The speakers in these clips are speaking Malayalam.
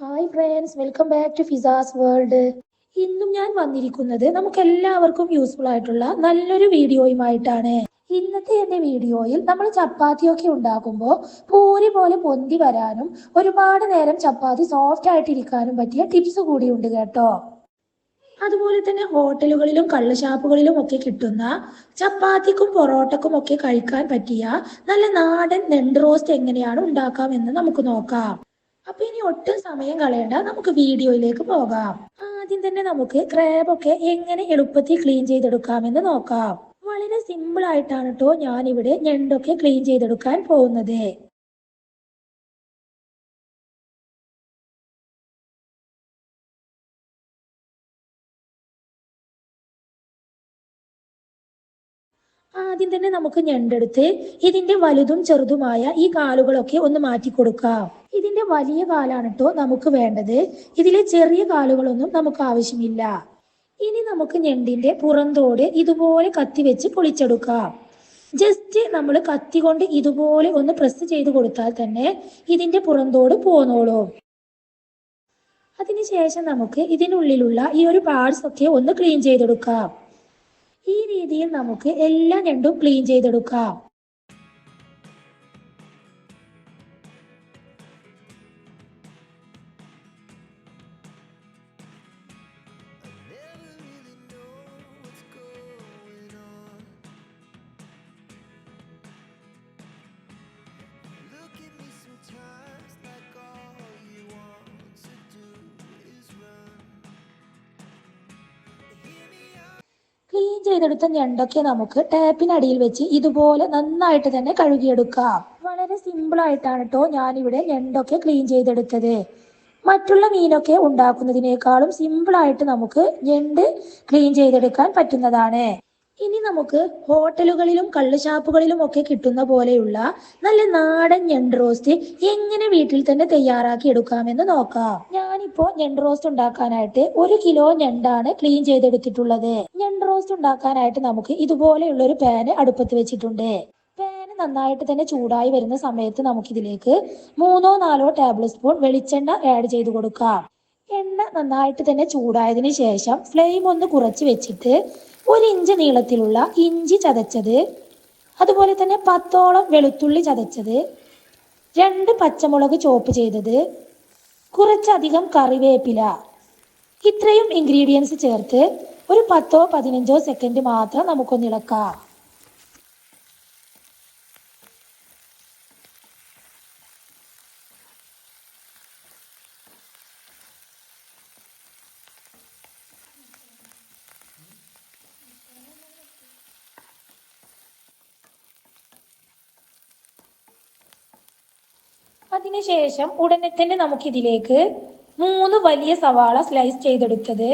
Hi friends welcome back to Fiza's world ഇന്നും ഞാൻ വന്നിരിക്കുന്നത് നമുക്ക് എല്ലാവർക്കും യൂസ്ഫുൾ ആയിട്ടുള്ള നല്ലൊരു വീഡിയോയുമായിട്ടാണ്. ഇന്നത്തെ എന്റെ വീഡിയോയിൽ നമ്മൾ ചപ്പാത്തിയൊക്കെ ഉണ്ടാക്കുമ്പോൾ പൂരി പോലെ പൊന്തി വരാനും ഒരുപാട് നേരം ചപ്പാത്തി സോഫ്റ്റ് ആയിട്ടിരിക്കാനും പറ്റിയ ടിപ്സ് കൂടിയുണ്ട് കേട്ടോ. അതുപോലെ തന്നെ ഹോട്ടലുകളിലും കള്ളുഷാപ്പുകളിലും ഒക്കെ കിട്ടുന്ന ചപ്പാത്തിക്കും പൊറോട്ടക്കും ഒക്കെ കഴിക്കാൻ പറ്റിയ നല്ല നാടൻ നെണ്ട് റോസ്റ്റ് എങ്ങനെയാണ് ഉണ്ടാക്കാമെന്ന് നമുക്ക് നോക്കാം. അപ്പൊ ഇനി ഒട്ടും സമയം കളയണ്ട. നമുക്ക് വീഡിയോയിലേക്ക് പോകാം. ആദ്യം തന്നെ നമുക്ക് ക്രാബ് ഒക്കെ എങ്ങനെ എളുപ്പത്തിൽ ക്ലീൻ ചെയ്തെടുക്കാമെന്ന് നോക്കാം. വളരെ സിമ്പിൾ ആയിട്ടാണ് കേട്ടോ ഞാൻ ഇവിടെ ഞണ്ടൊക്കെ ക്ലീൻ ചെയ്തെടുക്കാൻ പോകുന്നത്. ആദ്യം തന്നെ നമുക്ക് ഞണ്ടെടുത്ത് ഇതിന്റെ വലുതും ചെറുതുമായ ഈ കാലുകളൊക്കെ ഒന്ന് മാറ്റി കൊടുക്കാം ഇതിന്റെ വലിയ കാലാണ് കേട്ടോ നമുക്ക് വേണ്ടത്. ഇതിലെ ചെറിയ കാലുകളൊന്നും നമുക്ക് ആവശ്യമില്ല. ഇനി നമുക്ക് ഞണ്ടിന്റെ പുറന്തോട് ഇതുപോലെ കത്തി വെച്ച് പൊളിച്ചെടുക്കാം. ജസ്റ്റ് നമ്മൾ കത്തി കൊണ്ട് ഇതുപോലെ ഒന്ന് പ്രസ് ചെയ്ത് കൊടുത്താൽ തന്നെ ഇതിന്റെ പുറന്തോട് പോന്നോളും. അതിനുശേഷം നമുക്ക് ഇതിനുള്ളിലുള്ള ഈ ഒരു പാർട്സ് ഒക്കെ ഒന്ന് ക്ലീൻ ചെയ്തെടുക്കാം. ഈ രീതിയിൽ നമുക്ക് എല്ലാ ഞണ്ടും ക്ലീൻ ചെയ്തെടുക്കാം. ചെയ്തെടുത്ത ഞണ്ടൊക്കെ നമുക്ക് ടാപ്പിനടിയിൽ വെച്ച് ഇതുപോലെ നന്നായിട്ട് തന്നെ കഴുകിയെടുക്കാം. വളരെ സിമ്പിൾ ആയിട്ടാണ് കേട്ടോ ഞാനിവിടെ ഞണ്ടൊക്കെ ക്ലീൻ ചെയ്തെടുത്തത്. മറ്റുള്ള മീനൊക്കെ ഉണ്ടാക്കുന്നതിനേക്കാളും സിമ്പിൾ ആയിട്ട് നമുക്ക് ഞണ്ട് ക്ലീൻ ചെയ്തെടുക്കാൻ പറ്റുന്നതാണ്. ഇനി നമുക്ക് ഹോട്ടലുകളിലും കള്ളുഷാപ്പുകളിലും ഒക്കെ കിട്ടുന്ന പോലെയുള്ള നല്ല നാടൻ ഞണ്ട് റോസ്റ്റ് എങ്ങനെ വീട്ടിൽ തന്നെ തയ്യാറാക്കി എടുക്കാമെന്ന് നോക്കാം. ഞാനിപ്പോ ഞണ്ട് റോസ്റ്റ് ഉണ്ടാക്കാനായിട്ട് ഒരു കിലോ ഞണ്ടാണ് ക്ലീൻ ചെയ്തെടുത്തിട്ടുള്ളത്. ഞണ്ട് റോസ്റ്റ് ഉണ്ടാക്കാനായിട്ട് നമുക്ക് ഇതുപോലെയുള്ള ഒരു പാന് അടുപ്പത്ത് വെച്ചിട്ടുണ്ട്. പാന് നന്നായിട്ട് തന്നെ ചൂടായി വരുന്ന സമയത്ത് നമുക്കിതിലേക്ക് മൂന്നോ നാലോ ടേബിൾ സ്പൂൺ വെളിച്ചെണ്ണ ആഡ് ചെയ്ത് കൊടുക്കാം. എണ്ണ നന്നായിട്ട് തന്നെ ചൂടായതിനു ശേഷം ഫ്ലെയിം ഒന്ന് കുറച്ച് വെച്ചിട്ട് ഒരു ഇഞ്ച് നീളത്തിലുള്ള ഇഞ്ചി ചതച്ചത്. അതുപോലെ തന്നെ പത്തോളം വെളുത്തുള്ളി ചതച്ചത്. രണ്ട് പച്ചമുളക് ചോപ്പ് ചെയ്തത്. കുറച്ചധികം കറിവേപ്പില. ഇത്രയും ഇൻഗ്രീഡിയൻസ് ചേർത്ത് ഒരു പത്തോ പതിനഞ്ചോ സെക്കൻഡ് മാത്രം നമുക്കൊന്ന് അതിനുശേഷം ഉടനെ തന്നെ നമുക്കിതിലേക്ക് മൂന്ന് വലിയ സവാള സ്ലൈസ് ചെയ്തെടുത്തത്.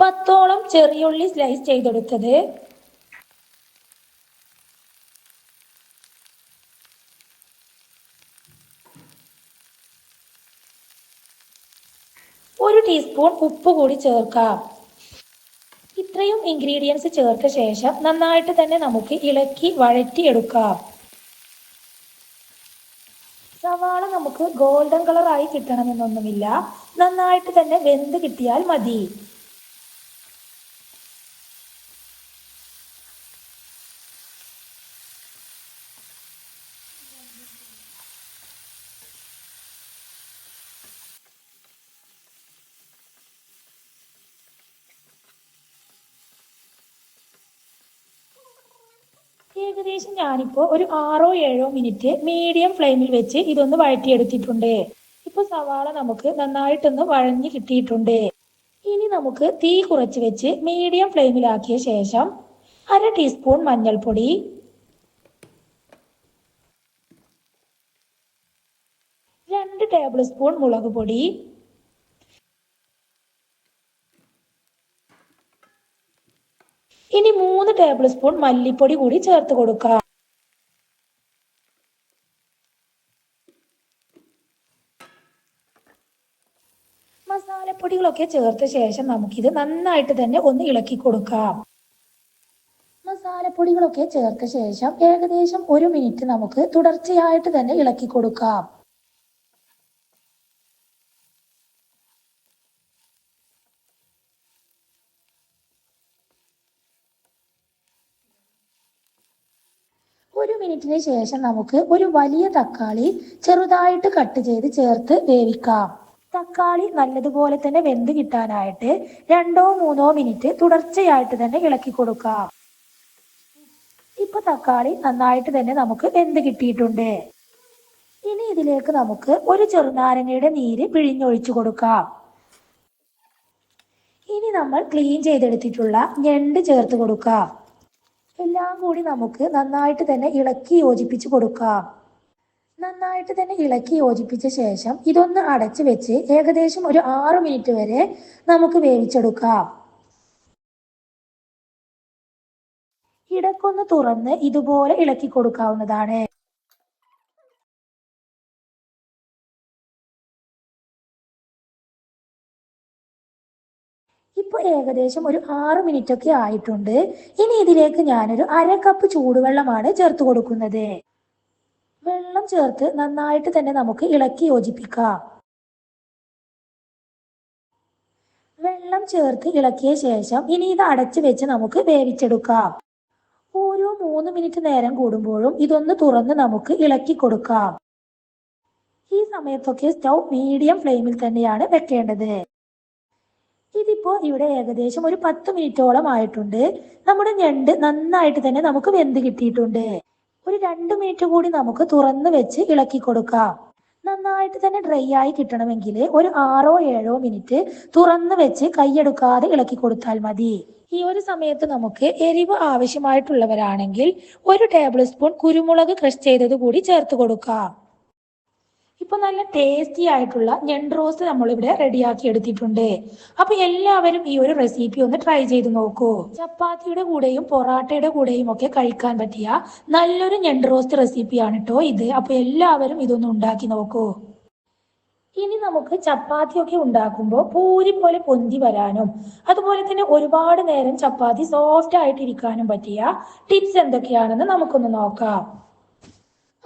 പത്തോളം ചെറിയുള്ളി സ്ലൈസ് ചെയ്തെടുത്തത്. ഒരു ടീസ്പൂൺ ഉപ്പ് കൂടി ചേർക്കാം. ഇത്രയും ഇൻഗ്രീഡിയൻസ് ചേർത്ത ശേഷം നന്നായിട്ട് തന്നെ നമുക്ക് ഇളക്കി വഴറ്റിയെടുക്കാം. സവാള നമുക്ക് ഗോൾഡൻ കളറായി കിട്ടണമെന്നൊന്നുമില്ല. നന്നായിട്ട് തന്നെ വെന്ത് കിട്ടിയാൽ മതി. ഏകദേശം ഞാനിപ്പോൾ ഒരു ആറോ ഏഴോ മിനിറ്റ് മീഡിയം ഫ്ലെയിമിൽ വെച്ച് ഇതൊന്ന് വഴറ്റിയെടുത്തിട്ടുണ്ട്. ഇപ്പൊ സവാള നമുക്ക് നന്നായിട്ടൊന്ന് വഴഞ്ഞു കിട്ടിയിട്ടുണ്ട്. ഇനി നമുക്ക് തീ കുറച്ച് വെച്ച് മീഡിയം ഫ്ലെയിമിലാക്കിയ ശേഷം അര ടീസ്പൂൺ മഞ്ഞൾപ്പൊടി. രണ്ട് ടേബിൾ സ്പൂൺ മുളക് പൊടി ഇനി മൂന്ന് ടേബിൾ സ്പൂൺ മല്ലിപ്പൊടി കൂടി ചേർത്ത് കൊടുക്കാം. മസാലപ്പൊടികളൊക്കെ ചേർത്ത ശേഷം നമുക്കിത് നന്നായിട്ട് തന്നെ ഒന്ന് ഇളക്കി കൊടുക്കാം. മസാലപ്പൊടികളൊക്കെ ചേർത്ത ശേഷം ഏകദേശം ഒരു മിനിറ്റ് നമുക്ക് തുടർച്ചയായിട്ട് തന്നെ ഇളക്കി കൊടുക്കാം. ഒരു മിനിറ്റിന് ശേഷം നമുക്ക് ഒരു വലിയ തക്കാളി ചെറുതായിട്ട് കട്ട് ചെയ്ത് ചേർത്ത് വേവിക്കാം. തക്കാളി നല്ലതുപോലെ തന്നെ വെന്ത് കിട്ടാനായിട്ട് രണ്ടോ മൂന്നോ മിനിറ്റ് തുടർച്ചയായിട്ട് തന്നെ ഇളക്കി കൊടുക്കാം. ഇപ്പൊ തക്കാളി നന്നായിട്ട് തന്നെ നമുക്ക് വെന്ത് കിട്ടിയിട്ടുണ്ട്. ഇനി ഇതിലേക്ക് നമുക്ക് ഒരു ചെറുനാരങ്ങയുടെ നീര് പിഴിഞ്ഞൊഴിച്ചു കൊടുക്കാം. ഇനി നമ്മൾ ക്ലീൻ ചെയ്തെടുത്തിട്ടുള്ള ഞണ്ട് ചേർത്ത് കൊടുക്കാം. എല്ലാം കൂടി നമുക്ക് നന്നായിട്ട് തന്നെ ഇളക്കി യോജിപ്പിച്ച് കൊടുക്കാം. നന്നായിട്ട് തന്നെ ഇളക്കി യോജിപ്പിച്ച ശേഷം ഇതൊന്ന് അടച്ചു വെച്ച് ഏകദേശം ഒരു ആറ് മിനിറ്റ് വരെ നമുക്ക് വേവിച്ചെടുക്കാം. ഇടക്കൊന്ന് തുറന്ന് ഇതുപോലെ ഇളക്കി കൊടുക്കാവുന്നതാണ്. ഇപ്പൊ ഏകദേശം ഒരു ആറ് മിനിറ്റ് ഒക്കെ ആയിട്ടുണ്ട്. ഇനി ഇതിലേക്ക് ഞാനൊരു അര കപ്പ് ചൂടുവെള്ളമാണ് ചേർത്ത് കൊടുക്കുന്നത്. വെള്ളം ചേർത്ത് നന്നായിട്ട് തന്നെ നമുക്ക് ഇളക്കി യോജിപ്പിക്കാം. വെള്ളം ചേർത്ത് ഇളക്കിയ ശേഷം ഇനി ഇത് അടച്ചു വെച്ച് നമുക്ക് വേവിച്ചെടുക്കാം. ഓരോ മൂന്ന് മിനിറ്റ് നേരം കൂടുമ്പോഴും ഇതൊന്ന് തുറന്ന് നമുക്ക് ഇളക്കി കൊടുക്കാം. ഈ സമയത്തൊക്കെ സ്റ്റൗ മീഡിയം ഫ്ലെയിമിൽ തന്നെയാണ് വെക്കേണ്ടത്. ഇതിപ്പോ ഇവിടെ ഏകദേശം ഒരു പത്ത് മിനിറ്റോളം ആയിട്ടുണ്ട്. നമ്മുടെ ഞണ്ട് നന്നായിട്ട് തന്നെ നമുക്ക് വെന്ത് കിട്ടിയിട്ടുണ്ട്. ഒരു രണ്ട് മിനിറ്റ് കൂടി നമുക്ക് തുറന്ന് വെച്ച് ഇളക്കി കൊടുക്കാം. നന്നായിട്ട് തന്നെ ഡ്രൈ ആയി കിട്ടണമെങ്കിൽ ഒരു ആറോ ഏഴോ മിനിറ്റ് തുറന്ന് വെച്ച് കൈയെടുക്കാതെ ഇളക്കി കൊടുത്താൽ മതി. ഈ ഒരു സമയത്ത് നമുക്ക് എരിവ് ആവശ്യമായിട്ടുള്ളവരാണെങ്കിൽ ഒരു ടേബിൾ സ്പൂൺ കുരുമുളക് ക്രഷ് ചെയ്തത് കൂടി ചേർത്ത് കൊടുക്കാം. ഇപ്പൊ നല്ല ടേസ്റ്റി ആയിട്ടുള്ള ഞണ്ട് റോസ്റ്റ് നമ്മളിവിടെ റെഡിയാക്കി എടുത്തിട്ടുണ്ട്. അപ്പൊ എല്ലാവരും ഈ ഒരു റെസിപ്പി ഒന്ന് ട്രൈ ചെയ്ത് നോക്കൂ. ചപ്പാത്തിയുടെ കൂടെയും പൊറാട്ടയുടെ കൂടെയും ഒക്കെ കഴിക്കാൻ പറ്റിയ നല്ലൊരു ഞണ്ട് റോസ്റ്റ് റെസിപ്പിയാണ് കേട്ടോ ഇത്. അപ്പൊ എല്ലാവരും ഇതൊന്ന് ഉണ്ടാക്കി നോക്കൂ. ഇനി നമുക്ക് ചപ്പാത്തി ഒക്കെ ഉണ്ടാക്കുമ്പോൾ പൂരി പോലെ പൊന്തി വരാനും അതുപോലെ തന്നെ ഒരുപാട് നേരം ചപ്പാത്തി സോഫ്റ്റ് ആയിട്ടിരിക്കാനും പറ്റിയ ടിപ്സ് എന്തൊക്കെയാണെന്ന് നമുക്കൊന്ന് നോക്കാം.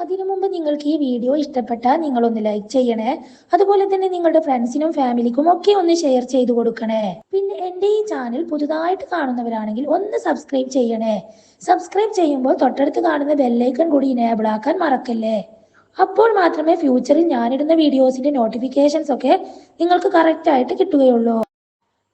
അതിനു മുമ്പ് നിങ്ങൾക്ക് ഈ വീഡിയോ ഇഷ്ടപ്പെട്ടാൽ നിങ്ങൾ ഒന്ന് ലൈക്ക് ചെയ്യണേ. അതുപോലെ തന്നെ നിങ്ങളുടെ ഫ്രണ്ട്സിനും ഫാമിലിക്കും ഒക്കെ ഒന്ന് ഷെയർ ചെയ്തു കൊടുക്കണേ. പിന്നെ എന്റെ ഈ ചാനൽ പുതുതായിട്ട് കാണുന്നവരാണെങ്കിൽ ഒന്ന് സബ്സ്ക്രൈബ് ചെയ്യണേ. സബ്സ്ക്രൈബ് ചെയ്യുമ്പോൾ തൊട്ടടുത്ത് കാണുന്ന ബെല്ലൈക്കൺ കൂടി ഇനേബിൾ ആക്കാൻ മറക്കല്ലേ? അപ്പോൾ മാത്രമേ ഫ്യൂച്ചറിൽ ഞാനിടുന്ന വീഡിയോസിന്റെ നോട്ടിഫിക്കേഷൻസ് ഒക്കെ നിങ്ങൾക്ക് കറക്റ്റ് ആയിട്ട് കിട്ടുകയുള്ളൂ.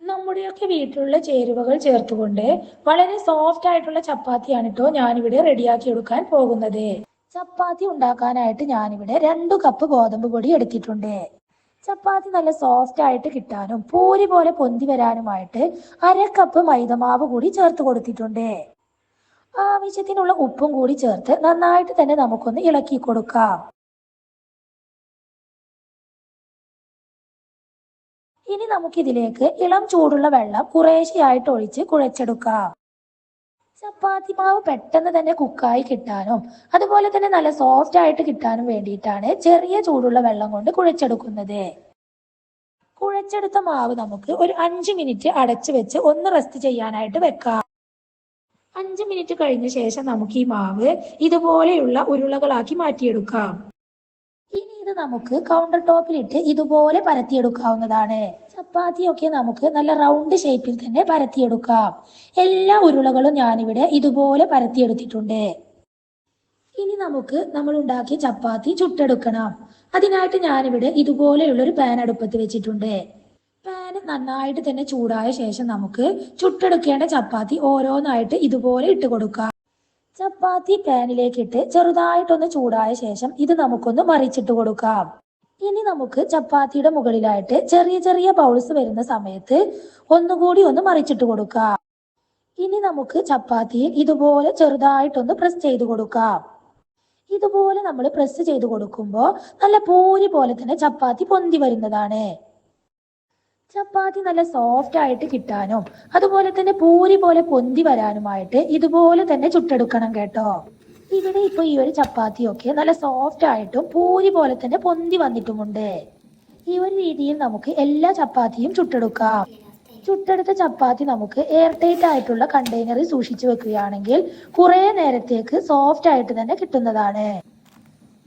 നമ്മുടെയൊക്കെ വീട്ടിലുള്ള ചേരുവകൾ ചേർത്തുകൊണ്ട് വളരെ സോഫ്റ്റ് ആയിട്ടുള്ള ചപ്പാത്തിയാണ് കേട്ടോ ഞാനിവിടെ റെഡിയാക്കി എടുക്കാൻ പോകുന്നത്. ചപ്പാത്തി ഉണ്ടാക്കാനായിട്ട് ഞാനിവിടെ രണ്ടു കപ്പ് ഗോതമ്പ് പൊടി എടുത്തിട്ടുണ്ട്. ചപ്പാത്തി നല്ല സോഫ്റ്റ് ആയിട്ട് കിട്ടാനും പൂരി പോലെ പൊന്തി വരാനുമായിട്ട് അര കപ്പ് മൈദമാവ് കൂടി ചേർത്ത് കൊടുത്തിട്ടുണ്ട്. ആവശ്യത്തിനുള്ള ഉപ്പും കൂടി ചേർത്ത് നന്നായിട്ട് തന്നെ നമുക്കൊന്ന് ഇളക്കി കൊടുക്കാം. ഇനി നമുക്കിതിലേക്ക് ഇളം ചൂടുള്ള വെള്ളം കുറേശ്ശെയായിട്ട് ഒഴിച്ച് കുഴച്ചെടുക്കാം. ചപ്പാത്തി മാവ് പെട്ടെന്ന് തന്നെ കുക്കായി കിട്ടാനും അതുപോലെ തന്നെ നല്ല സോഫ്റ്റ് ആയിട്ട് കിട്ടാനും വേണ്ടിയിട്ടാണ് ചെറിയ ചൂടുള്ള വെള്ളം കൊണ്ട് കുഴച്ചെടുക്കുന്നത്. കുഴച്ചെടുത്ത മാവ് നമുക്ക് ഒരു അഞ്ച് മിനിറ്റ് അടച്ചു വെച്ച് ഒന്ന് റെസ്റ്റ് ചെയ്യാനായിട്ട് വെക്കാം. അഞ്ച് മിനിറ്റ് കഴിഞ്ഞ ശേഷം നമുക്ക് ഈ മാവ് ഇതുപോലെയുള്ള ഉരുളകളാക്കി മാറ്റിയെടുക്കാം. നമുക്ക് കൗണ്ടർ ടോപ്പിലിട്ട് ഇതുപോലെ പരത്തിയെടുക്കാവുന്നതാണ്. ചപ്പാത്തിയൊക്കെ നമുക്ക് നല്ല റൗണ്ട് ഷേപ്പിൽ തന്നെ പരത്തിയെടുക്കാം. എല്ലാ ഉരുളകളും ഞാനിവിടെ ഇതുപോലെ പരത്തിയെടുത്തിട്ടുണ്ട്. ഇനി നമുക്ക് നമ്മൾ ഉണ്ടാക്കിയ ചപ്പാത്തി ചുട്ടെടുക്കണം. അതിനായിട്ട് ഞാനിവിടെ ഇതുപോലെയുള്ള ഒരു പാൻ അടുപ്പത്ത് വെച്ചിട്ടുണ്ട്. പാൻ നന്നായിട്ട് തന്നെ ചൂടായ ശേഷം നമുക്ക് ചുട്ടെടുക്കേണ്ട ചപ്പാത്തി ഓരോന്നായിട്ട് ഇതുപോലെ ഇട്ട് കൊടുക്കാം. ചപ്പാത്തി പാനിലേക്ക് ഇട്ട് ചെറുതായിട്ടൊന്ന് ചൂടായ ശേഷം ഇത് നമുക്കൊന്ന് മറിച്ചിട്ട് കൊടുക്കാം. ഇനി നമുക്ക് ചപ്പാത്തിയുടെ മുകളിലായിട്ട് ചെറിയ ചെറിയ ബൗൾസ് വരുന്ന സമയത്ത് ഒന്നുകൂടി ഒന്ന് മറിച്ചിട്ട് കൊടുക്കാം. ഇനി നമുക്ക് ചപ്പാത്തിയിൽ ഇതുപോലെ ചെറുതായിട്ടൊന്ന് പ്രസ് ചെയ്ത് കൊടുക്കാം. ഇതുപോലെ നമ്മൾ പ്രസ് ചെയ്ത് കൊടുക്കുമ്പോൾ നല്ല പൂരി പോലെ തന്നെ ചപ്പാത്തി പൊന്തി വരുന്നതാണ്. ചപ്പാത്തി നല്ല സോഫ്റ്റ് ആയിട്ട് കിട്ടാനും അതുപോലെ തന്നെ പൂരി പോലെ പൊന്തി വരാനുമായിട്ട് ഇതുപോലെ തന്നെ ചുട്ടെടുക്കണം കേട്ടോ. ഇവിടെ ഇപ്പൊ ഈ ഒരു ചപ്പാത്തിയൊക്കെ നല്ല സോഫ്റ്റ് ആയിട്ടും പൂരി പോലെ തന്നെ പൊന്തി വന്നിട്ടുമുണ്ട്. ഈ ഒരു രീതിയിൽ നമുക്ക് എല്ലാ ചപ്പാത്തിയും ചുട്ടെടുക്കാം. ചുട്ടെടുത്ത ചപ്പാത്തി നമുക്ക് എയർ ടൈറ്റ് ആയിട്ടുള്ള കണ്ടെയ്നറിൽ സൂക്ഷിച്ചു വെക്കുകയാണെങ്കിൽ കുറേ നേരത്തേക്ക് സോഫ്റ്റ് ആയിട്ട് തന്നെ കിട്ടുന്നതാണ്.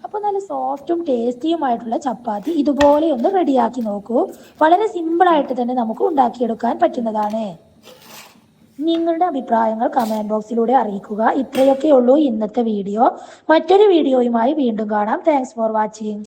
അപ്പോൾ നല്ല സോഫ്റ്റും ടേസ്റ്റിയുമായിട്ടുള്ള ചപ്പാത്തി ഇതുപോലെ ഒന്ന് റെഡിയാക്കി നോക്കൂ. വളരെ സിമ്പിൾ ആയിട്ട് തന്നെ നമുക്ക് ഉണ്ടാക്കിയെടുക്കാൻ പറ്റുന്നതാണ്. നിങ്ങളുടെ അഭിപ്രായങ്ങൾ കമന്റ് ബോക്സിലൂടെ അറിയിക്കുക. ഇത്രയൊക്കെ ഉള്ളൂ ഇന്നത്തെ വീഡിയോ മറ്റൊരു വീഡിയോയുമായി വീണ്ടും കാണാം. Thanks for watching